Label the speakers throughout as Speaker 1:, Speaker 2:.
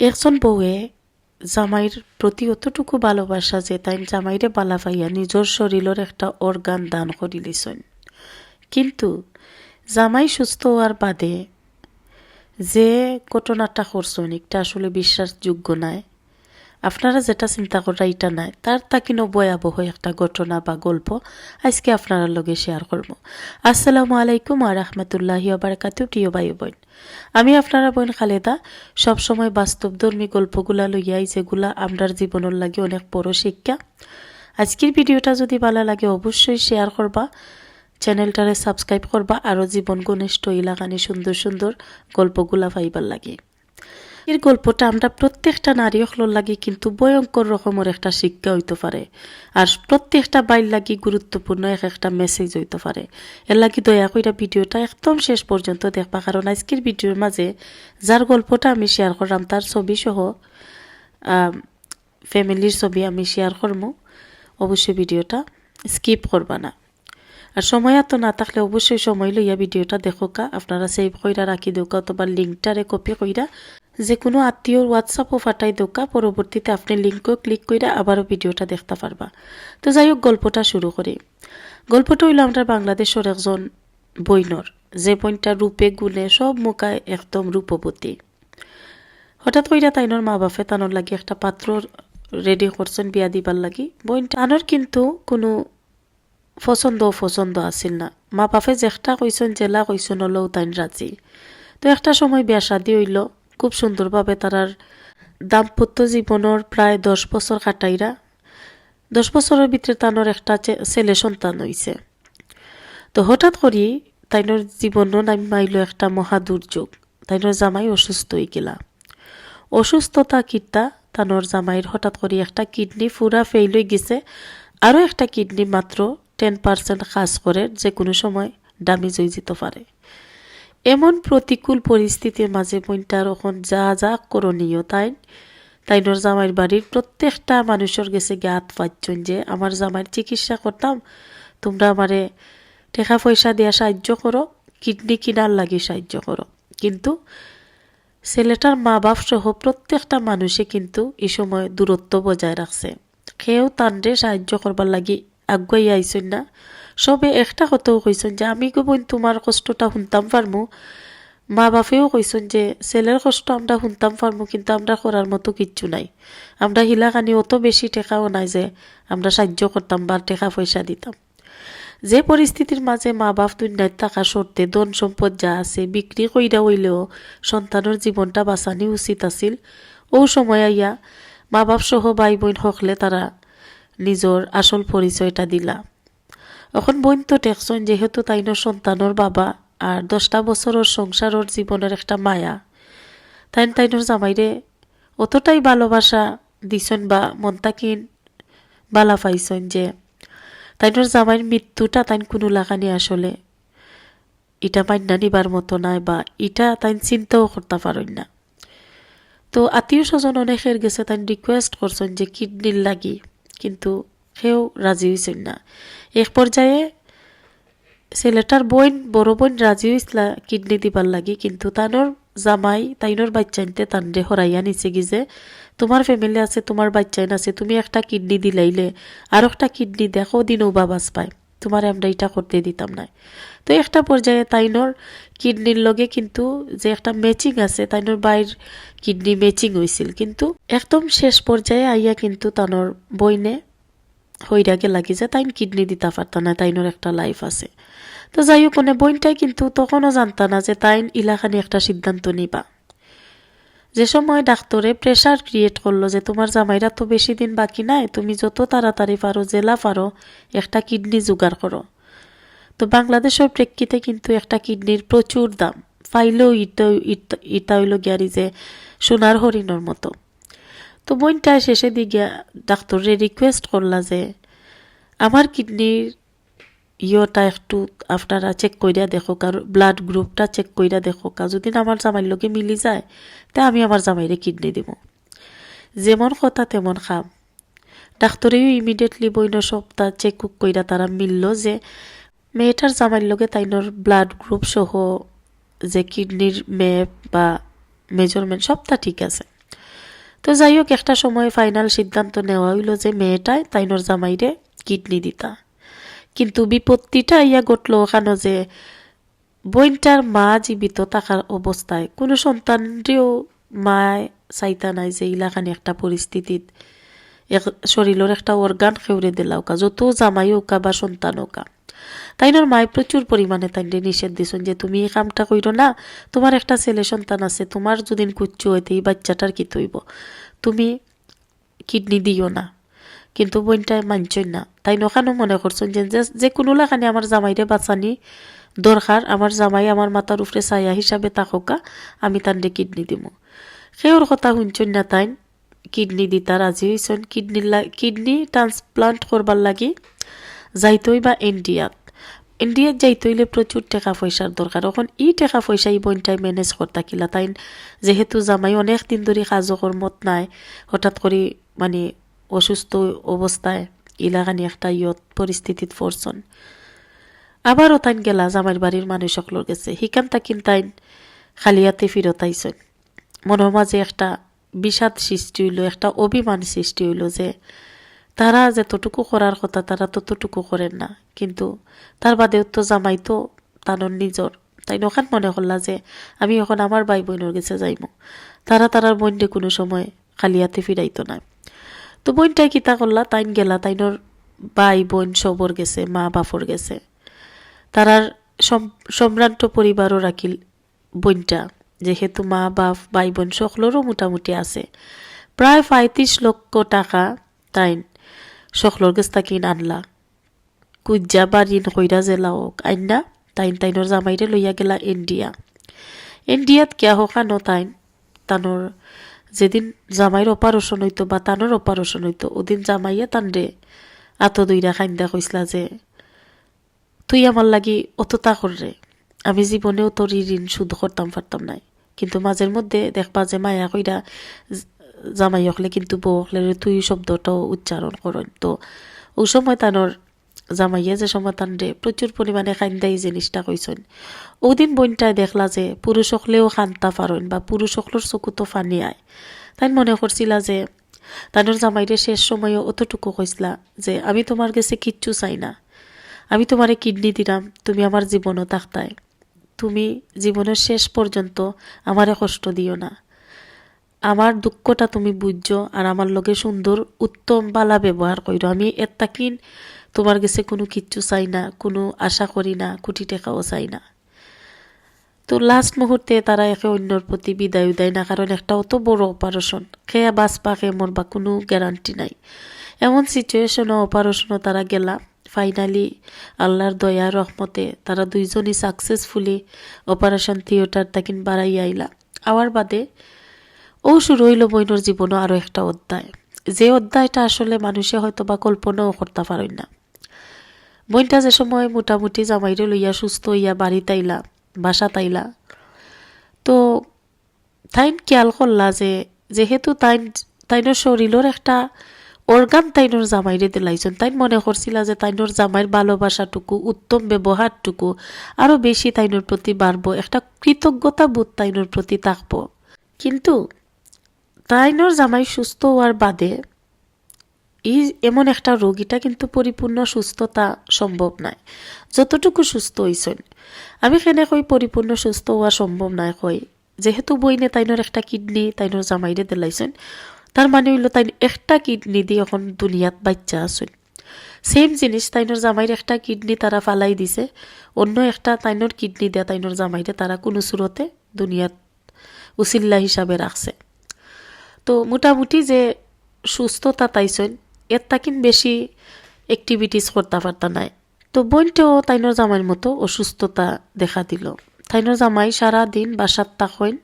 Speaker 1: একজন বউয়ে জামাইর প্রতি অতটুকু ভালোবাসা যে তাই জামাইরে বালা পাইয়া নিজের শরীরের একটা অর্গান দান করি লিছেন কিন্তু জামাই সুস্থ হওয়ার বাদে যে ঘটনাটা করছেন একটা আসলে বিশ্বাসযোগ্য নাই। আপনারা যেটা চিন্তা করা এটা নাই। তার তাকিনো ভয়াবহ একটা ঘটনা বা গল্প আজকে আপনারা লগে শেয়ার করব। আসসালামু আলাইকুম আর রহমতুল্লাহ বারাকাতু প্রিয় ভাই বোন। আমি আপনারা বোন খালেদা, সবসময় বাস্তবধর্মী গল্পগুলা লইয়াই যেগুলা আমরার জীবনের লাগে অনেক বড় শিক্ষা। আজকের ভিডিওটা যদি ভালো লাগে অবশ্যই শেয়ার করবা, চ্যানেলটারে সাবস্ক্রাইব করবা আরও জীবন ঘনিষ্ঠ ইলাকানি সুন্দর সুন্দর গল্পগুলা পাইবার লাগে। এর গল্পটা আমরা প্রত্যেকটা নারী হলোর লাগি কিন্তু ভয়ঙ্কর রকমের একটা শিক্ষা হইতে পারে। আর প্রত্যেকটা বাইর লাগি গুরুত্বপূর্ণ এক একটা মেসেজ হইতে পারে। এর লাগি দয়া কইরা ভিডিওটা একদম শেষ পর্যন্ত দেখবা, কারণ আজকের ভিডিওর মাঝে যার গল্পটা আমি শেয়ার করলাম তার ছবি সহ ফ্যামিলির ছবি আমি শেয়ার করব অবশ্যই ভিডিওটা স্কিপ করবা না। আর সময় এত না থাকলে অবশ্যই সময় লইয়া ভিডিওটা দেখোকা আপনারা সেভ কইরা রাখি দৌকা অথবা লিঙ্কটারে কপি কইরা যে কোনো আত্মীয়র হোয়াটসঅ্যাপও ফাটাই দৌকা পরবর্তীতে আপনি লিঙ্কও ক্লিক কইরা আবারও ভিডিওটা দেখতে পারবা তো যাই হোক গল্পটা শুরু করি গল্পটা হইল আমরা বাংলাদেশের একজন বইনর যে বইনটা রূপে গুণে সব মুখায় একদম রূপবতী হঠাৎ কইরা তাইনর মা বাপে তানোর লাগি একটা পাত্র রেডি করছেন বিয়া দিবার লাগি। বইনটা আনোর কিন্তু কোনো পছন্দ পছন্দ আছিল না। মা বাপে যেটা কইসন জেলা কইসন হলেও তাইন রাজি তো একটা সময় বিয়া শাদি হইল। খুব সুন্দরভাবে তারার দাম্পত্য জীবনের প্রায় দশ বছর কাটাইরা, দশ বছরের ভিতরে তানোর একটা ছেলে সন্তান হইছে। তো হঠাৎ করি তাইনোর জীবনও নামি মাইল একটা মহা দুর্যোগ। তাইনোর জামাই অসুস্থ হয়ে গেলা। অসুস্থতা কিতা তানোর জামাইয়ের হঠাৎ করে একটা কিডনি ফুরা ফেইল হয়ে গেছে। আরও একটা কিডনি মাত্র টেন পার্সেন্ট কাজ করে যে কোনো সময় ডামেজ হয়ে যেতে পারে। এমন প্রতিকূল পরিস্থিতির মাঝে বইনটার এখন যা যা করণীয় তাই তাইনোর জামাইয়ের বাড়ির প্রত্যেকটা মানুষের গেছে জ্ঞাত পাচ্ছেন যে, আমার জামাইয়ের চিকিৎসা করতাম, তোমরা আমারে টাকা পয়সা দেওয়া সাহায্য করো, কিডনি কিনার লাগি সাহায্য করো। কিন্তু ছেলেটার মা বাপ সহ প্রত্যেকটা মানুষে কিন্তু এই সময় দূরত্ব বজায় রাখছে। কেউ তান্ডে সাহায্য করবার লাগি আগুয়াই আইসন না। সবে একটা কথাও কইসন যে, আমি বোন তোমার কষ্টটা শুনতাম পারমু। মা বাপেও কইসন যে, ছেলের কষ্ট আমরা শুনতাম পারমু, কিন্তু আমরা করার মতো কিচ্ছু নাই। আমরা হিলাকানি অত বেশি টেকাও নাই যে, আমরা সাহায্য করতাম বা টেকা পয়সা দিতাম। যে পরিস্থিতির মাঝে মা বাপ দুনিয়ায় থাকা সত্ত্বে ধন সম্পদ যা আছে বিক্রি কইরা হইলেও সন্তানের জীবনটা বাঁচানি উচিত আছিল। ও সময় আইয়া মা বাপ সহ ভাই বোন হকলে তারা নিজর আসল পরিচয়টা দিলা। এখন বোন তো টেকসন যেহেতু তাইনোর সন্তানের বাবা আর দশটা বছরের সংসারের জীবনের একটা মায়া। তাইন তাইনোর জামাইরে অতটাই ভালোবাসা দিছন বা মনতাকিন বালা পাইছন যে। তাইনোর জামাইয়ের মৃত্যুটা তাইন কোনো লাগানি আসলে। এটা মান্যা নিবার মতো নাই বা এটা তাইন চিন্তাও করতে পারেন না। তো আত্মীয় স্বজন অনেকের গেছে তাই রিকোয়েস্ট করছেন যে কিডনির লাগি। কিন্তু সেও রাজি হয়েছেন না। এক পর্যায়ে ছেলেটার বোন, বড় বোন রাজি হয়েছিল কিডনি দিবার লাগি, কিন্তু তানোর জামাই, তাইনোর বাচ্চাইনতে তান্ডে হরাইয়া নিচে গিয়ে তোমার ফ্যামিলি আছে, তোমার বাচ্চাইন আছে, তুমি একটা কিডনি দিলাইলে, আর একটা কিডনি দেখো, দিনও বাবাস পায় তোমার আমরা এটা করতে দিতাম না। তো একটা পর্যায়ে তাইনোর কিডনির লগে কিন্তু যে একটা ম্যাচিং আছে, তাইনোর বাইর কিডনি ম্যাচিং হয়েছিল কিন্তু একদম শেষ পর্যায়ে আইয়া কিন্তু তানোর বইনে হইরাগে লাগি যে তাইন কিডনি দিতে পারত না, তাইনোর একটা লাইফ আছে। তো যাই হোক মানে বইনটাই কিন্তু তখনও জানতা না যে তাইন ইলাখানি একটা সিদ্ধান্ত নিবা। যে সময় ডাক্তরে প্রেশার ক্রিয়েট করল যে তোমার জামাইরা তো বেশি দিন বাকি নাই, তুমি যত তাড়াতাড়ি পারো, জেলা পারো, একটা কিডনি জোগাড় করো। তো বাংলাদেশের প্রেক্ষিতে কিন্তু একটা কিডনির প্রচুর দাম। পাইলেও ইটা ইটা হইল গিয়ারি যে সোনার হরিণর মতো। তো বোনটা শেষে দিকে ডাক্তারে রিকোয়েস্ট করলা যে, আমার কিডনির ইয়েটা একটু আপনারা চেক কইরা দেখো আর ব্লাড গ্রুপটা চেক কইরা দেখো যদি আমার জামাইর লোকে মিলি যায়, তা আমি আমার জামাইরে কিডনি দিব। যেমন কথা তেমন খাম। ডাক্তরেও ইমিডিয়েটলি বইন সপ্তাহ চেক কইরা তারা মিলল যে, মেয়েটার জামাইর লগে তাইনোর ব্লাড গ্রুপ সহ যে কিডনির ম্যাপ বা মেজারমেন্ট সবটা ঠিক আছে। তো যাই হোক একটা সময় ফাইনাল সিদ্ধান্ত নেওয়া হইল যে মেয়েটাই তাইনোর জামাইরে কিডনি দিতা। কিন্তু বিপত্তিটা ইয়া ঘটলো ওখানে যে বইনটার মা জীবিত থাকার অবস্থায়। কোনো সন্তানরেও মায় চাইতা নাই যে ইলাখানি একটা পরিস্থিতিত শরীরের একটা অর্গান খেউরে দিলা ওকা, যত জামাই ওকা বা সন্তান ওকা তাইনোর মায়? প্রচুর পরিমাণে তাইনরে নিষেধ দিছেন যে তুমি এই কামটা কইরো না। তোমার একটা ছেলে সন্তান আছে, তোমার যদি কুচ্ছু হইতে এই বাচ্চাটার কি তৈব? তুমি কিডনি দিও না। কিন্তু বইনটাই মানছই না। তাই নখানো মনে করছেন যে যে- কোনো লাখানি আমার জামাইরে বাঁচানি দরকার। আমার জামাই আমার মাথার উপরে ছায়া হিসাবে তাককা আমি তান্ডে কিডনি দিব। সেওর কথা শুনছন না তাইন কিডনি দিতা রাজি হইছন। কিডনি কিডনি ট্রান্সপ্লান্ট করবার লাগি যাইতই বা ইন্ডিয়াত ইন্ডিয়াত যাইতইলে প্রচুর টাকা পয়সার দরকার। এখন ই টাকা পয়সা ই বইনটাই ম্যানেজ করতা কিলা তাই যেহেতু জামাই অনেক দিন ধরে কাজ কর্মত নাই, হঠাৎ করে মানে অসুস্থ অবস্থায় ইলাকানি একটা ইয়ত পরিস্থিতিত পড়ছন। আবারও তাইন গেলা জামাইর বাড়ির মানুষ সকলের গেছে হিকান তাকিন তাইন খালিয়াতে ফিরত আইসন মনের মাঝে একটা বিষাদ সৃষ্টি হইল, একটা অভিমান সৃষ্টি হইল যে তারা যতটুকু করার কথা তারা ততটুকু করেন না। কিন্তু তার বাদেও তো জামাই তো তানোর নিজর। তাই নখান মনে করলা যে, আমি এখন আমার ভাই বোনের গেছে যাইমো। তারা তারার বোনডে কোনো সময় খালিয়াতে ফিরাইতো না। তো বোনটাই কিতা করলা? তাইন গেলা, তাইনোর ভাই বোন সবর গেছে, মা বাপর গেছে। তারার সম- সম্ভ্রান্ত পরিবারও রাখিল বোনটা, যেহেতু মা বাপ ভাই বোন সকলেরও মোটামুটি আছে। প্রায় পঁয়ত্রিশ লক্ষ টাকা তাইন সকলের কাছ থাকি আনলা কুজ্জা বা ঋণ কইরা জেলা হোক আইনা তাইন তাইনোর জামাইরে লইয়া গেলা ইন্ডিয়া ইন্ডিয়াত কিয়া হোকানো তাইন তানোর যেদিন জামাইয়ের অপারেশন হইতো বা তানোর অপারেশন হইতো ওদিন জামাইয়ে তানরে আত দইরা খাইন্দা কইসলা যে তুই আমার লাগি অতটা কররে আমি জীবনেও তোর ঋণ শুধ করতাম পারতাম নাই কিন্তু মাঝের মধ্যে দেখবা যে মায়া কইরা জামাই হকলে কিন্তু বউ হকলে তুই শব্দটাও উচ্চারণ করেন। তো ওই সময় তানোর জামাইয়ে যে সময় তানরে প্রচুর পরিমাণে খাইন্দা এই জিনিসটা কইছেন। ওদিন বইনটায় দেখলা যে পুরুষ হকলেও খান্তা পারেন বা পুরুষ হকলের চকুতো ফানি আয়। তাই মনে করছিলা যে তানোর জামাইরে শেষ সময়ও অতটুকু কইসলা যে আমি তোমার কাছে কিচ্ছু চাই না। আমি তোমারে কিডনি দিলাম তুমি আমার জীবনও থাকতাই তুমি জীবনের শেষ পর্যন্ত আমারে কষ্ট দিও না। আমার দুঃখটা তুমি বুঝছ আর আমার লগে সুন্দর উত্তম বালা ব্যবহার কইরো। আমি এত্তাকিন তোমার কাছে কোনো কিচ্ছু চাই না, কোনো আশা করি না, কোটি টাকাও চাই না। তো লাস্ট মুহূর্তে তারা একে অন্যর প্রতি বিদায় দেয় না, কারণ একটা অত বড় অপারেশন খেয়া বাঁচবা খেয়ে মরবা কোনো গ্যারান্টি নাই। এমন সিচুয়েশনও অপারেশনও তারা গেলা। ফাইনালি আল্লাহর দয়া, রহমতে তারা দুইজনই সাকসেসফুলি অপারেশন থিয়েটার তাকিন বাড়াই আইলা। আওয়ার বাদে ও শুরু হইল বইনর জীবনও আরও একটা অধ্যায়। যে অধ্যায়টা আসলে মানুষে হয়তো বা কল্পনাও করতে পারেন না। বইনটা যে সময় মোটামুটি জামাইরে লইয়া সুস্থ হইয়া বাড়ি তাইলা, বাসা তাইলা, তো তাইন খেয়াল করলা যে যেহেতু তাইন, তাইনোর শরীরের একটা অর্গান তাইনোর জামাইরে দিলাইছেন, তাইন মনে করছিলা যে তাইনোর জামাইয়ের ভালোবাসাটুকু, উত্তম ব্যবহারটুকু আরও বেশি তাইনোর প্রতি বাড়বো, একটা কৃতজ্ঞতা বোধ তাইনোর প্রতি থাকব। কিন্তু তাইনোর জামাই সুস্থ হওয়ার বাদে এই এমন একটা রোগ এটা কিন্তু পরিপূর্ণ সুস্থতা সম্ভব নাই। যতটুকু সুস্থ হইছেন। আমি কেনে কই পরিপূর্ণ সুস্থ হওয়া সম্ভব নাই কই। যেহেতু বইনে তাইনোর একটা কিডনি তাইনোর জামাইরে দিলাইছেন, তার মানে হইল তাই একটা কিডনি দিয়ে এখন দুনিয়াত বাচ্চা আছেন। সেম জিনিস তাইনোর জামাইয়ের একটা কিডনি তারা ফালাই দিছে, অন্য একটা তাইনোর কিডনি দেয়া তাইনোর জামাইরে তারা কোনো সুরতে দুনিয়াত উচিল্লা হিসাবে রাখছে। তো মোটামুটি যে সুস্থতা তাইছেন এর তাকিন বেশি অ্যাক্টিভিটিস করতে পারতা নাই। তো বোনটাও তাইনোর জামাইয়ের মতো অসুস্থতা দেখা দিল। তাইনোর জামাই সারা দিন বাসাত তাকইন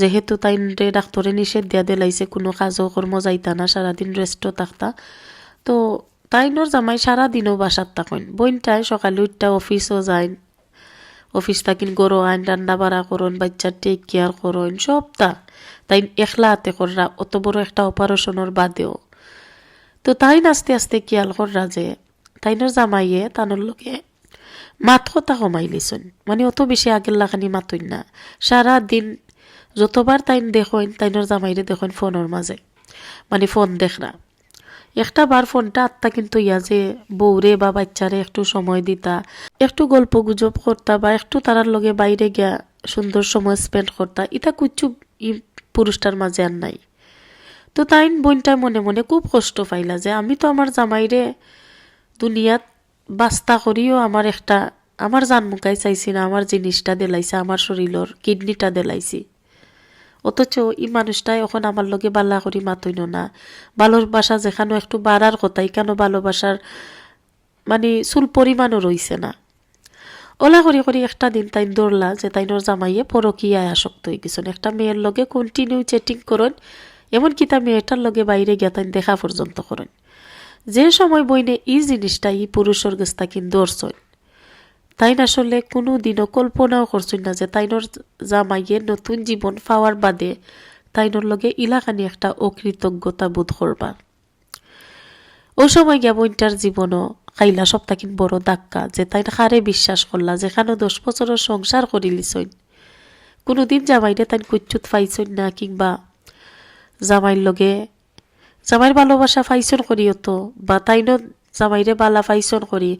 Speaker 1: যেহেতু তাইনরে ডাক্তরে নিষেধ দিয়া দিলাইছে, কোনো কাজও কর্ম যাইতা না, সারাদিন রেস্টও থাকতা। তো তাইনোর জামাই সারা দিনও বাসাত তাকইন বোনটাই সকালে উঠটা অফিসও যায় অফিস থাকিন গরো আইন রান্না বাড়া করুন বাচ্চার টেক কেয়ার করুন সবটা তাই একলা হাতে কররা অত বড় একটা অপারেশনের বাদেও তো তাই আস্তে আস্তে খেয়াল কররা যে তাইনোর জামাইয়ে তানোর লোকে মাত কথা কমাই লিছুন মানে অত বেশি আগের লাখানি মাতুন না সারা দিন যতবার তাইন দেখেন তাইনোর জামাইরে দেখেন ফোনের মাঝে মানে ফোন দেখ না একটা বার ফোনটা আত্মা কিন্তু ইয়া যে বউরে বা বাচ্চারে একটু সময় দিতা, একটু গল্প গুজব করতা বা একটু তারার লগে বাইরে গিয়া সুন্দর সময় স্পেন্ড করতা এটা কুচ্ছু ই পুরুষটার মাঝে আর নাই। তো তাইন বোনটা মনে মনে খুব কষ্ট পাইলা যে আমি তো আমার জামাইরে দুনিয়াত বাস্তা করিও আমার একটা, আমার জান মুকাই চাইছি না, আমার জিনিসটা দেলাইছে, আমার শরীরের কিডনিটা দেলাইছি। অথচ ই মানুষটাই এখন আমার লগে বালা করি মাতইন না। ভালোবাসা যেখানে একটু বাড়ার কথাই, কেন ভালোবাসার মানে চুল পরিমাণও রইছে না। ওলা করি করি একটা দিন তাই দৌড়লা যে তাইনোর জামাইয়ে পরকীয়ায় আসক্ত হয়ে গেছেন। একটা মেয়ের লগে কন্টিনিউ চ্যাটিং করেন, এমনকি তা মেয়েটার লগে বাইরে গিয়া তাই দেখা পর্যন্ত করেন। যে সময় বইনে ই জিনিসটা ই পুরুষের গেছ তাকিন দৌড়ছন। তাইন আসলে কোনো দিনও কল্পনাও করছেন না যে তাইনোর জামাইয়ে নতুন জীবন পাওয়ার বাদে তাইনোর লগে ইলাকানি একটা অকৃতজ্ঞতা বোধ করবা। ও সময় গিয়া বইনটার জীবনও খাইলা সপ্তাহিন বড় ধাক্কা যে তাই হারে বিশ্বাস করলা যেখানে দশ বছরের সংসার করি লিছইন কোনোদিন জামাইরে তাই কুচ্ছুত পাইছইন না কিংবা জামাইর লগে জামাইর ভালোবাসা ফাইছন করিও তো বা তাইনও জামাইরে বালা ফাইছন করি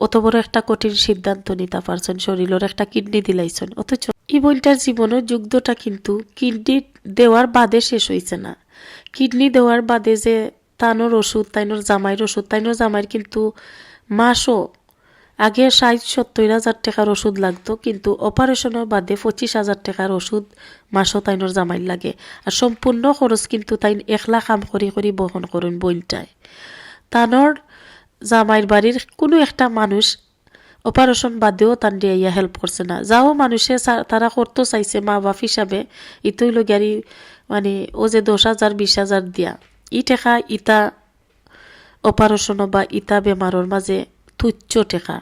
Speaker 1: অত বড় একটা কঠিন সিদ্ধান্ত নিতে পারছেন, শরীরের একটা কিডনি দিলাইছেন। অথচ এই বইটার জীবনের যুদ্ধটা কিন্তু কিডনি দেওয়ার বাদে শেষ হয়েছে না। কিডনি দেওয়ার বাদে যে তানোর ওষুধ, তাইনোর জামাইয়ের ওষুধ, তাইনোর জামাইয়ের কিন্তু মাসও আগে ষাট, সত্তর হাজার টাকার ওষুধ লাগতো, কিন্তু অপারেশনের বাদে পঁচিশ হাজার টাকার ওষুধ মাসও তাইনোর জামাইর লাগে। আর সম্পূর্ণ খরচ কিন্তু তাই একলা কাম করি করি বহন করুন বইনটায় তানোর জামাইর বাড়ির কোনো একটা মানুষ অপারেশন বাদেও তান দিয়ে ইয়া হেল্প করছে না। যাও মানুষে তারা করতে চাইছে মা বাপ হিসাবে ইতই লগারি মানে ও যে দশ হাজার বিশ হাজার দিয়া। ই টেকা, ইটা অপারেশন বা ইটা বেমারের মাঝে তুচ্ছ টেকা।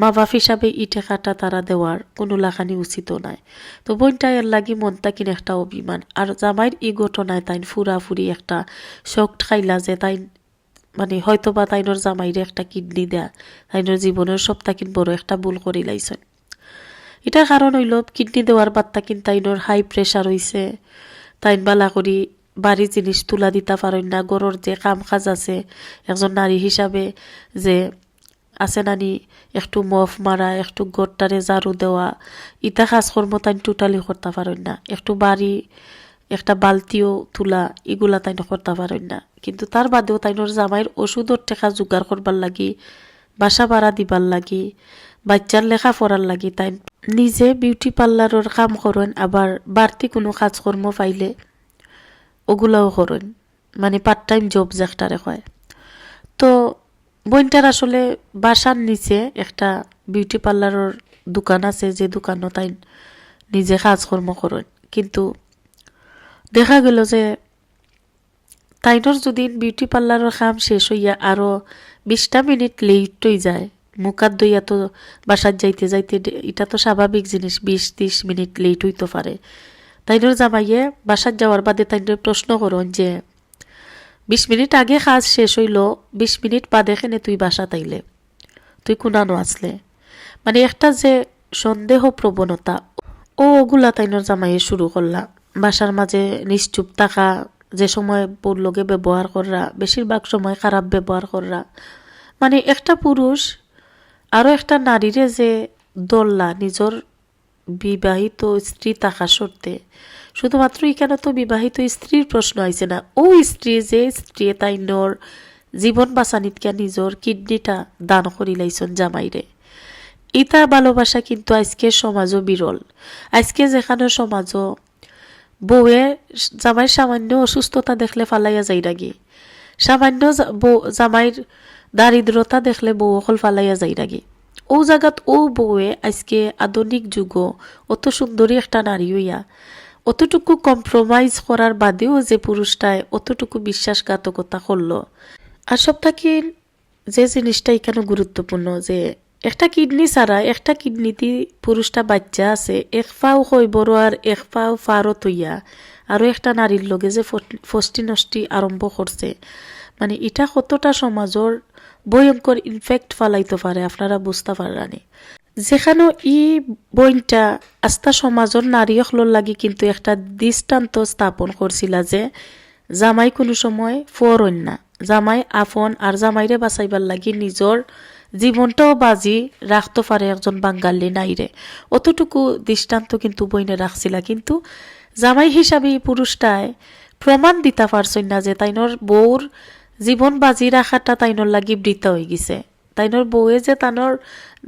Speaker 1: মা বাপ হিসাবে ই টেকাটা তারা দেওয়ার কোনো লাখানি উচিত নাই। তো বইনটা এর লাগি মনটা কিনে একটা অভিমান। আর জামাইর ই ঘটনায় তাইন ফুরা ফুরি একটা শখ খাইলা যে তাইন মানে হয়তো বা তাইনোর জামাইরে একটা কিডনি দেয়া, তাইনোর জীবনের সব তাকিন বড় একটা ভুল করি লাইছেন। এটার কারণ হইল, কিডনি দেওয়ার বাদ তাকিন তাইনোর হাই প্রেশার হইছে, তাইন বালা করি বাড়ির জিনিস তুলা দিতে পারেন না, গরর যে কাম কাজ আছে, একজন নারী হিসাবে যে আছে নানি, একটু মফ মারা, একটু গড়টারে ঝাড়ু দেওয়া, ইটা কাজকর্ম তাই টোটালি করতে পারেন না। একটু বাড়ি, একটা বালতিও তুলা, এগুলা তাই করতে পারেন না। কিন্তু তার বাদেও তাইনোর জামাইয়ের ওষুধের টেকা জোগাড় করবার লাগি, বাসা ভাড়া দিবার লাগি, বাচ্চার লেখা পড়ার লাগি। তাই নিজে বিউটি পার্লারের কাম করেন আবার বাড়তি কোনো কাজকর্ম পাইলে ওগুলাও করেন মানে পার্ট টাইম জব যেটারে হয় তো বইনটার আসলে বাসার নিচে একটা বিউটি পার্লারের দোকান আছে, যে দোকানও তাই নিজে কাজকর্ম করেন কিন্তু দেখা গেল যে তাইনোর যদি বিউটি পার্লারের কাম শেষ হইয়া আরও বিশটা মিনিট লেট হয়ে যায়। মুখাত দইয়া তো বাসার যাইতে যাইতে এটা তো স্বাভাবিক জিনিস, বিশ ত্রিশ মিনিট লেট হইতে পারে। তাইনোর জামাইয়ে বাসার যাওয়ার বাদে তাইনোর প্রশ্ন করন যে, বিশ মিনিট আগে কাজ শেষ হইল, বিশ মিনিট বাদে কেনে তুই বাসা তাইলে তুই কুনানো আসলে মানে একটা যে সন্দেহ প্রবণতা। ও ওগুলা তাইনোর জামাইয়ে শুরু করলা। বাসার মাঝে নিশ্চুপ থাকা যে সময় বউর লগে ব্যবহার করা বেশিরভাগ সময় খারাপ ব্যবহার করা মানে একটা পুরুষ, আরও একটা নারীরে যে দল্লা, নিজর বিবাহিত স্ত্রী থাকা সত্ত্বে। শুধুমাত্র এখানে তো বিবাহিত স্ত্রীর প্রশ্ন আইছে না, ও স্ত্রী যে স্ত্রী তাই নর জীবন বাঁচানিতকে নিজর কিডনিটা দান করি লাইছন জামাইরে। ইতা ভালোবাসা কিন্তু আজকে সমাজও বিরল। আজকে যেখানে সমাজও বউয়ে জামাইয়ের সামান্য অসুস্থতা দেখলে ফালাইয়া যাই রাগি সামান্য জা- বউ- জামাইর দারিদ্রতা দেখলে বউ অকল ফালাইয়া যাই রাগি ও জায়গাত ও বউয়ে আজকে আধুনিক যুগ, অত সুন্দরী একটা নারী হইয়া, অতটুকু কম্প্রোমাইজ করার বাদেও যে পুরুষটায় অতটুকু বিশ্বাসঘাতকতা করল। আর সব থাকি যে জিনিসটা এখানে গুরুত্বপূর্ণ যে একটা কিডনি ছাড়া একটা কিডনিতে পুরুষটা বাচ্চা আছে, এক পাও বড় আর এক পাও ফারত হইয়া। আরও একটা নারীর লগে যে ফষ্টি নষ্টি আরম্ভ করছে মানে এটা কতটা সমাজর ভয়ঙ্কর ইনফেক্ট ফালাইতে পারে আপনারা বুঝতে পারানি যেখানে ই বইনটা আস্থা সমাজর নারী হলর লাগি কিন্তু একটা দৃষ্টান্ত স্থাপন করছিল যে জামাই কোনো সময় ফরন না। জামাই আফন আর জামাইরে বাঁচাইবার লাগি নিজর জীবনটাও বাজি রাখতে পারে একজন বাঙ্গালি নাইরে অতটুকু দৃষ্টান্ত কিন্তু বইনে রাখছিলা, কিন্তু জামাই হিসাবে পুরুষটায় প্রমাণ দিতে পারছই না যে তাইনর বউর জীবন বাজি রাখাটা তাইনর লাগি বৃত্তা হয়ে গেছে। তাইনর বউয়ে যে তানোর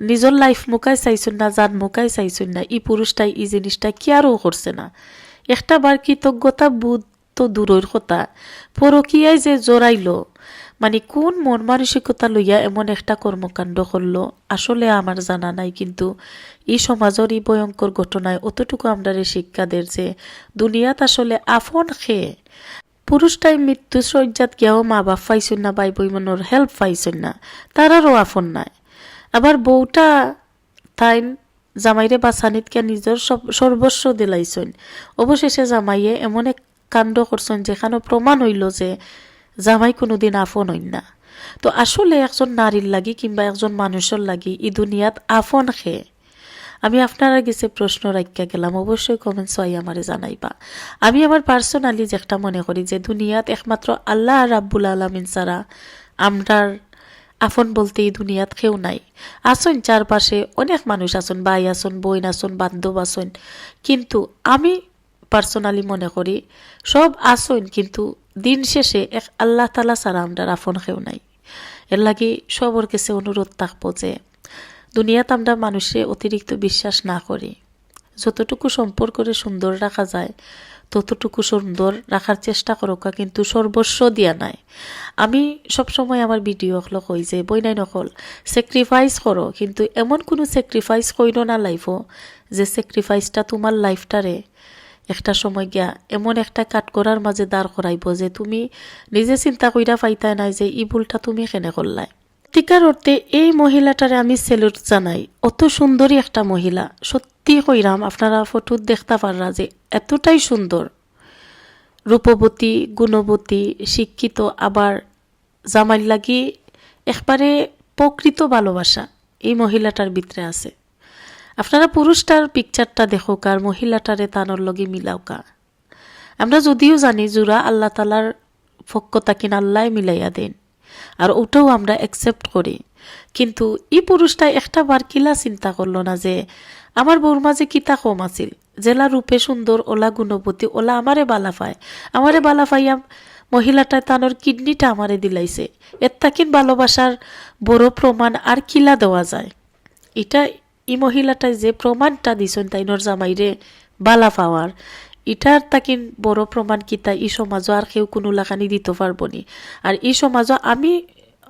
Speaker 1: নিজের লাইফ মুকাই চাইছুন না যান মুকাই চাইছুন না ই পুরুষটাই, এই জিনিসটা কি আরও করছে না? একটা বার কৃতজ্ঞতা বুধ তো দূরের কথা। পরকিয়ায় যে জোরাইলো মানে কোন মন মানসিকতা লইয়া এমন একটা কর্মকাণ্ড করল। আসলে আমার জানা নাই, কিন্তু এই সমাজের এই ভয়ঙ্কর ঘটনায় অতটুকু আমরা শিক্ষা দের যে দুনিয়াত আসলে আফন খেয়ে পুরুষটাই মৃত্যু সজ্জাত গিয়াও মা বাপ পাইছেন না বাই বই মনোর হেল্প পাইছেন না, তারারও আফন নাই। আবার বউটা তাই জামাইরে বাসানিত কে নিজের সব সর্বস্ব দিলাইছেন। অবশেষে জামাইয়ে এমন এক কাণ্ড করছেন যেখানে প্রমাণ হইল যে জামাই কোনোদিন আফন হইন না। তো আসলে একজন নারীর লাগি কিংবা একজন মানুষের লাগি ই দুনিয়াত আফন খেয়ে আমি আপনারা গেছে প্রশ্ন রাখিয়া গেলাম, অবশ্যই কমেন্ট চাই আমারে জানাইবা। আমি আমার পার্সোনালি যেটা মনে করি যে দুনিয়াত একমাত্র আল্লাহ রাব্বুল আলমিন ছাড়া আমরার আফন বলতে এই দুনিয়াত কেউ নাই। আসন চারপাশে অনেক মানুষ আসন, ভাই আসন বইন আসন, বান্ধব আসন। কিন্তু আমি পার্সোনালি মনে করি সব আসন, কিন্তু দিন শেষে এক আল্লাহ তালা ছাড়া আমরা আফন কেউ নাই। এর লাগি সবর কাছে অনুরোধ থাকব যে, দুনিয়াত আমরা মানুষে অতিরিক্ত বিশ্বাস না করি। যতটুকু সম্পর্করে সুন্দর রাখা যায়, ততটুকু সুন্দর রাখার চেষ্টা করোকা, কিন্তু সর্বস্ব দিয়া নাই। আমি সবসময় আমার ভিডিও হলো কই যে, বই নাই নকল স্যাক্রিফাইস করো, কিন্তু এমন কোনো স্যাক্রিফাইস কইর না লাইফও যে স্যাক্রিফাইসটা তোমার লাইফটারে একটা সময় গিয়া এমন একটা কাট করার মাঝে দাঁড় করাইব যে তুমি নিজে চিন্তা কইরা পাইতাই নাই যে ই ভুলটা তুমি কেনে করলাই। সত্যিকার অর্থে এই মহিলাটারে আমি সেলুট জানাই, অত সুন্দরী একটা মহিলা। সত্যি কইরাম আপনারা ফটো দেখতে পাররা যে এতটাই সুন্দর রূপবতী গুণবতী শিক্ষিত আবার জামাই লাগি একবারে প্রকৃত ভালোবাসা এই মহিলাটার ভিতরে আছে। আপনারা পুরুষটার পিকচারটা দেখো কার মহিলাটারে তানোর লগে মিলাওকা আমরা যদিও জানি জুরা আল্লাহ তালার পক্ষ তাকিন আল্লাহ মিলাইয়া দেন আর ওটাও আমরা অ্যাকসেপ্ট করি। কিন্তু ই পুরুষটা একটা বার কিলা চিন্তা করল না যে, আমার বউর মাঝে কিতা কম আছিল? জেলা রূপে সুন্দর, ওলা গুণবতী, ওলা আমারে বালা পায়। আমারে বালা পাইয়া মহিলাটায় তানোর কিডনিটা আমারে দিলাইছে। এর তাকিন ভালোবাসার বড় প্রমাণ আর কিলা দেওয়া যায়? এটা ই মহিলাটাই যে প্রমাণটা দিছেন তাইনর জামাইরে বালা পাওয়ার। ইটার তাকিন বড় প্রমাণ কিতা ই সমাজও আর কেউ কোনো লাখানি দিতে পারব নি। আর ই সমাজও আমি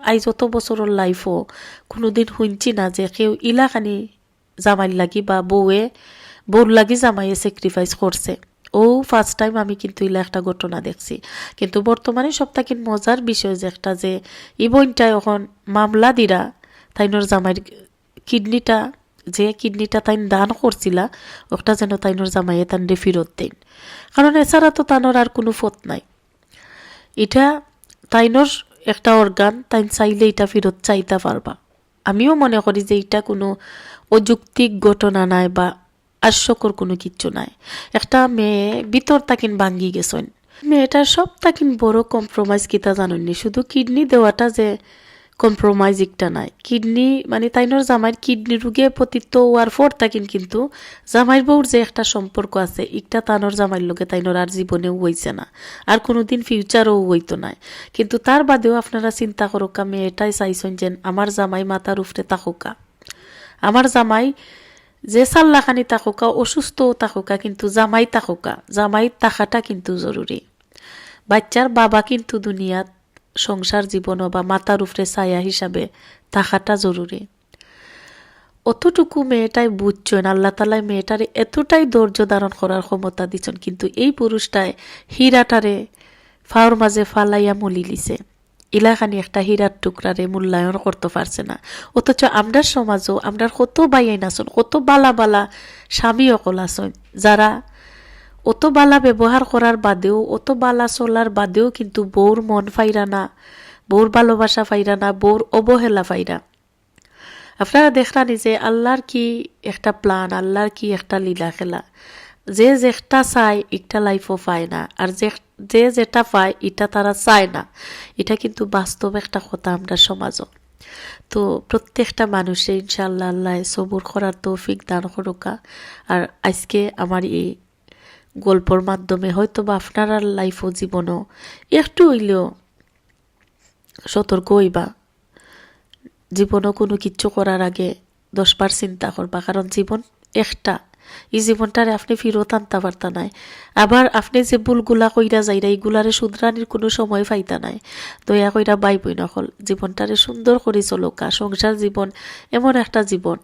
Speaker 1: আই যত বছরের লাইফও কোনোদিন শুনছি না যে কেউ ইলাকানি জামাই লাগি বা বউয়ে, বউর লাগি জামাইয়ে স্যাক্রিফাইস করছে। ও ফার্স্ট টাইম আমি কিন্তু ইলা একটা ঘটনা দেখছি। কিন্তু বর্তমানে সপ্তাহিন মজার বিষয় যে একটা যে ই বইনটাই এখন মামলা দিরা তাইনর জামাইয়ের কিডনিটা যে কিডনিটা তাই দান করছিলা, ওটা যেন তাইনোর জামাইয়ে তানরে ফিরত দেন। কারণ এছাড়া তো তানোর আর কোনো ফত নাই। এটা তাইনোর একটা অর্গান তাই চাইলে এটা ফিরত চাইতে পারবা। আমিও মনে করি যে এটা কোনো অযৌক্তিক ঘটনা নাই বা হাস্যকর কোনো কিচ্ছু নাই। একটা মেয়ে ভিতর তাকিন ভাঙ্গি গেছেন। মেয়েটার সব তাকিন বড় কম্প্রোমাইজ কিতা জানেননি শুধু কিডনি দেওয়াটা যে কম্প্রোমাইজ একটা নাই। কিডনি মানে তাইনোর জামাইয়ের কিডনি রোগে পতিত হওয়ার পর তাকিন কিন্তু জামাইয়ের বউর যে একটা সম্পর্ক আছে একটা তানোর জামাইয়ের লোকে তাইনোর আর জীবনেও হইছে না। আর কোনোদিন ফিউচারও হইতো নাই। কিন্তু তার বাদেও আপনারা চিন্তা করোকা, মেয়েটাই চাইছেন যে আমার জামাই মাতার উফরে তাকুকা। আমার জামাই যে সাল্লাখানি তাকুকা, অসুস্থও তাকুকা, কিন্তু জামাই তাকুকা। জামাই তাকাটা কিন্তু জরুরি। বাচ্চার বাবা কিন্তু দুনিয়াত সংসার জীবনও বা মাতার উপরে ছায়া হিসাবে থাকাটা জরুরি অতটুকু মেয়েটাই বুঝছেন আল্লাহ তালায় মেয়েটারে এতটাই ধৈর্য ধারণ করার ক্ষমতা দিচ্ছেন কিন্তু এই পুরুষটায় হীরাটারে ফাওর মাঝে ফালাইয়া মলি লিছে। ইলাখানি একটা হীরার টুকরারে মূল্যায়ন করতে পারছে না। অথচ আমরা সমাজও আমরা কত বাইয়াইন আসন কত বালা বালা স্বামী অকল আসন যারা অত বালা ব্যবহার করার বাদেও অত বালা চলার বাদেও কিন্তু বউর মন ফাইরা না বউর ভালোবাসা ফাইরা না বউর অবহেলা ফাইরা আপনারা দেখলানি যে আল্লাহর কি একটা প্লান আল্লাহর কি একটা লীলা খেলা। যে যেটা চাই একটা লাইফও পায় না। আর যে যে যেটা পায় এটা তারা চায় না। এটা কিন্তু বাস্তব একটা কথা আমরা সমাজও তো প্রত্যেকটা মানুষে ইনশাল্লাহ আল্লাহ সবুর করার তৌফিক দান করুকা। আর আজকে আমার এই গল্পর মাধ্যমে হয়তো বা আপনার আর লাইফও জীবনও একটু হইলেও সতর্ক হইবা। জীবনও কোনো কিচ্ছু করার আগে দশবার চিন্তা করবা, কারণ জীবন একটা। এই জীবনটারে আপনি ফিরত আনতে পারতা নাই। আবার আপনি যে ভুলগুলা কইরা যাইরা, এইগুলারে শুধরানির কোনো সময় পাইতা নাই। দয়া কইরা বাই বই নকল জীবনটারে সুন্দর করে চলকা। সংসার জীবন এমন একটা জীবন।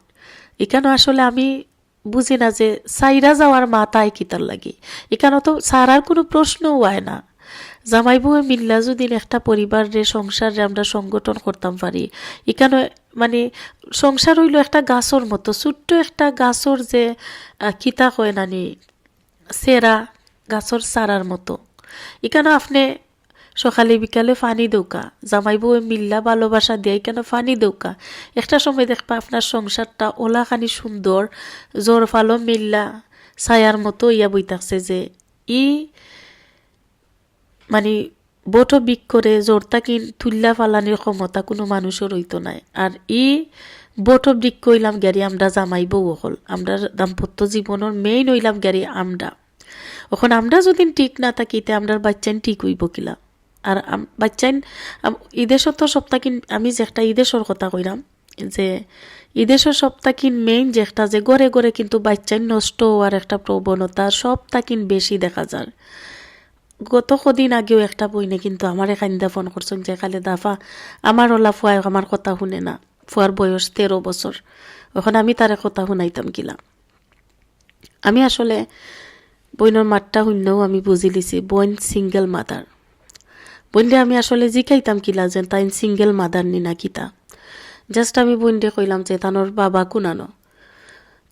Speaker 1: এখানে আসলে আমি বুঝি না যে সাইরা যাওয়ার মা তাই কিতার লাগে। এখানে তো সারার কোনো প্রশ্নও হয় না। জামাই বউ মিল্লা যদি একটা পরিবারের সংসারে আমরা সংগঠন করতাম পারি। এখানে মানে সংসার হইল একটা গাছর মতো, ছোট্ট একটা গাছর যে কিতা কয় নানি, সেরা গাছর সারার মতো। এখানে আপনি সকালে বিকালে ফানি দৌকা। জামাই মিল্লা ভালোবাসা দিয়ে কেন ফানি দৌকা? একটা সময় দেখবা আপনার সংসারটা ওলাখানি সুন্দর, জোর ফালো মিল্লা ছায়ার মতো ইয়া বই থাকছে যে, ই মানে বটো বিক করে জোরতা কিন তুল্লা ফালানির ক্ষমতা কোনো মানুষের হইতো নাই। আর ই বটো বিক কইলাম গাড়ি আমরা জামাই বউ হল। আমরা দাম্পত্য জীবনের মেইন হইলাম গাড়ি আমরা। এখন আমরা যদি ঠিক না থাকি তে আমরা বাচ্চান ঠিক হইব কিলা? আর বাচ্চাইন ইদেশত তো সপ্তাহিন আমি যে একটা ইদেশর কথা কইলাম যে ইদেশের সপ্তাহিন মেইন যে একটা যে গড়ে গড়ে কিন্তু বাচ্চাইন নষ্ট হওয়ার একটা প্রবণতা সপ্তাহিন বেশি দেখা যায়। গত কদিন আগেও একটা বইনে কিন্তু আমার এখানদা ফোন করছেন যে খালে দাফা আমার ওলা ফুয়াই আমার কথা শুনে না। ফুয়ার বয়স তেরো বছর। এখন আমি তারে কথা শুনাইতাম কিলা আমি আসলে বইনের মাতটা শূন্যও আমি বুঝি লিছি বইন সিঙ্গেল মাদার বইনডে আমি আসলে জিকাইতাম কিলা যে তাই সিঙ্গেল মাদার নি না কিতা। জাস্ট আমি বইনডে কইলাম যে তানোর বাবা কুনানো।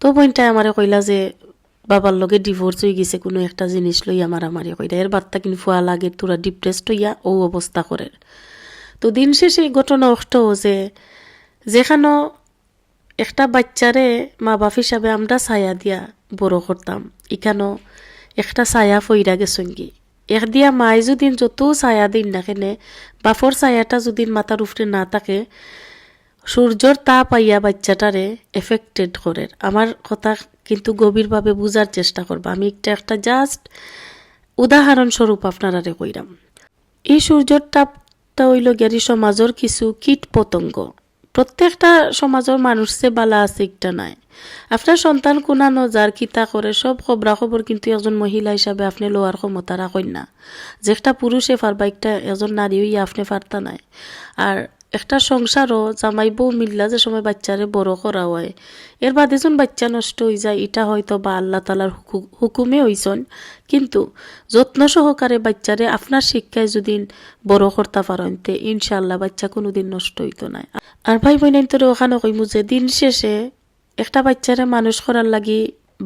Speaker 1: তো বইনটাই আমারে কইলা যে, বাবার লগে ডিভোর্স হয়ে গেছে, কোনো একটা জিনিস লইয়া মারামারি কইরা। এর বার্তা কিন্তু ফুয়া লাগে, তোরা ডিপ্রেসড হইয়া ও অবস্থা করে তো দিন শেষে ঘটনা অষ্ট যে, যেখানো একটা বাচ্চারে মা বাপ হিসাবে আমরা ছায়া দিয়া বড় করতাম, এখানো একটা ছায়া ফইরা গেছঙ্গি এক দিয়া মাই যদি যত ছায়া দিন না কেনে বাফর ছায়াটা যদি মাথার উপরে না থাকে, সূর্যর তাপ আইয়া বাচ্চাটারে এফেক্টেড করে। আমার কথা কিন্তু গভীরভাবে বুঝার চেষ্টা করবা। আমি একটা একটা জাস্ট উদাহরণস্বরূপ আপনারারে কইরাম। এই সূর্যর তাপটা হইল গেরি সমাজের কিছু কীট পতঙ্গ। প্রত্যেকটা সমাজের মানুষ সে বালা আছে, একটা নাই। আপনার সন্তান কোনানো যার কিতা করে সব খবরা খবর কিন্তু একজন মহিলা হিসাবে আপনি লোয়ার ক্ষমতা রাখেন না যে একটা পুরুষে পারবা একটা একজন নারী হইয়া আপনি পারতা নাই। আর একটা সংসারও জামাই বউ মিল্লা যে সময় বাচ্চারে বড় করা হয় এর বাদে যখন বাচ্চা নষ্ট হয়ে যায় এটা হয়তো বা আল্লাহ তালার হুকু- হুকুমে হইছন কিন্তু যত্ন সহকারে বাচ্চারে আপনার শিক্ষায় যদি বড় করতে পারেন তে ইনশাল্লাহ বাচ্চা কোনোদিন নষ্ট হইতো না আর ভাই বোন তোর ওখানে কইমু যে দিন শেষে একটা বাচ্চারে মানুষ করার লাগি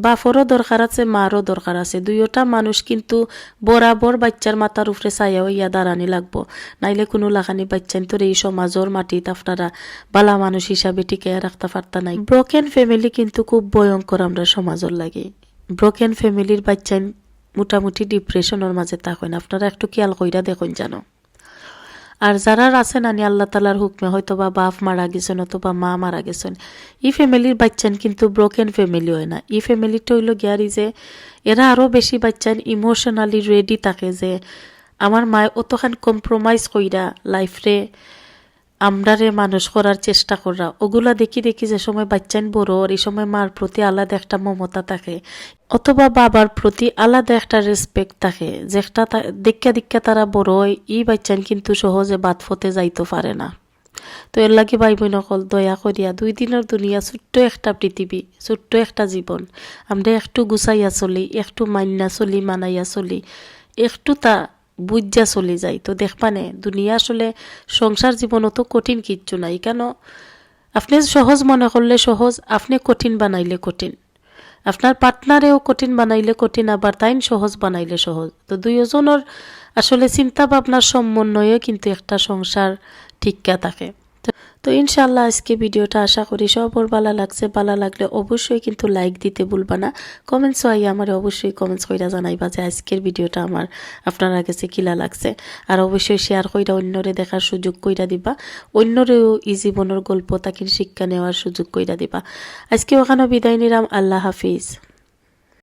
Speaker 1: বাফরও দরকার আছে, মারও দরকার আছে। দুইটা মানুষ কিন্তু বরাবর বাচ্চার মাথার উপরে ছায়া হইয়া দাঁড়ানি লাগবো। নাইলে কোনো লাগানি বাচ্চান তোর এই সমাজের মাটিত আপনারা বালা মানুষ হিসাবে টিকে রাখতে পারতা নাই। ব্রোকেন ফ্যামিলি কিন্তু খুব ভয়ঙ্কর আমরা সমাজের লাগে। ব্রোকেন ফ্যামিলির বাচ্চান মোটামুটি ডিপ্রেশনের মাঝে থাকেন আপনারা একটু খেয়াল কইরা দেখুন জানো আর যারা আছেন নানি আল্লাহ তালার হুকমে হয়তো বা বাপ মারা গেছেন অথবা মা মারা গেছেন। ই ফ্যামিলির বাচ্চান কিন্তু ব্রোকেন ফ্যামিলি হয় না। ই ফ্যামিলিটা হইল গিয়ারি যে, এরা আরও বেশি বাচ্চান ইমোশনালি রেডি থাকে যে, আমার মায় অতখান কম্প্রোমাইজ কইরা লাইফরে আমরারে মানুষ করার চেষ্টা করা। ওগুলা দেখি দেখি যে সময় বাচ্চান বড়, ওর এই সময় মার প্রতি আলাদা একটা মমতা থাকে। অথবা বাবার প্রতি আলাদা একটা রেসপেক্ট থাকে যেটা দেখা দেখা তারা বড় হয় ই বাচ্চান কিন্তু সহজে বাদ ফতে যাইতে পারে না। তো এর লাগে ভাই বোন অকল দয়া করিয়া দুই দিনের দুনিয়া ছোট্ট একটা পৃথিবী, ছোট্ট একটা জীবন। আমরা একটু গুছাইয়া চলি, একটু মান্যা চলি, মানাইয়া চলি। একটু তা বুঝা চলে যাই তো দেখবানে দুনিয়া আসলে সংসার জীবন অত কঠিন কিচ্ছু নাই। কেন? আপনি সহজ মনে করলে সহজ, আপনি কঠিন বানাইলে কঠিন। আপনার পার্টনারেও কঠিন বানাইলে কঠিন, আবার তাইন সহজ বানাইলে সহজ। তো দুইজনের আসলে চিন্তা ভাবনার সমন্বয়ে কিন্তু একটা সংসার ঠিকা থাকে। তো- ইনশাল্লাহ আজকে ভিডিওটা আশা করি সবর ভালো লাগছে। ভালো লাগলে অবশ্যই কিন্তু লাইক দিতে ভুলবা না। কমেন্টস আই আমার অবশ্যই কমেন্টস কইরা জানাইবা যে আজকের ভিডিওটা আমার আপনারা কাছে কিলা লাগছে। আর অবশ্যই শেয়ার কইরা অন্যরে দেখার সুযোগ কইরা দিবা। অন্যরেও ই জীবনের গল্প তাকে শিক্ষা নেওয়ার সুযোগ কইরা দিবা। আজকে ওখানে বিদায় নিলাম। আল্লাহ হাফিজ।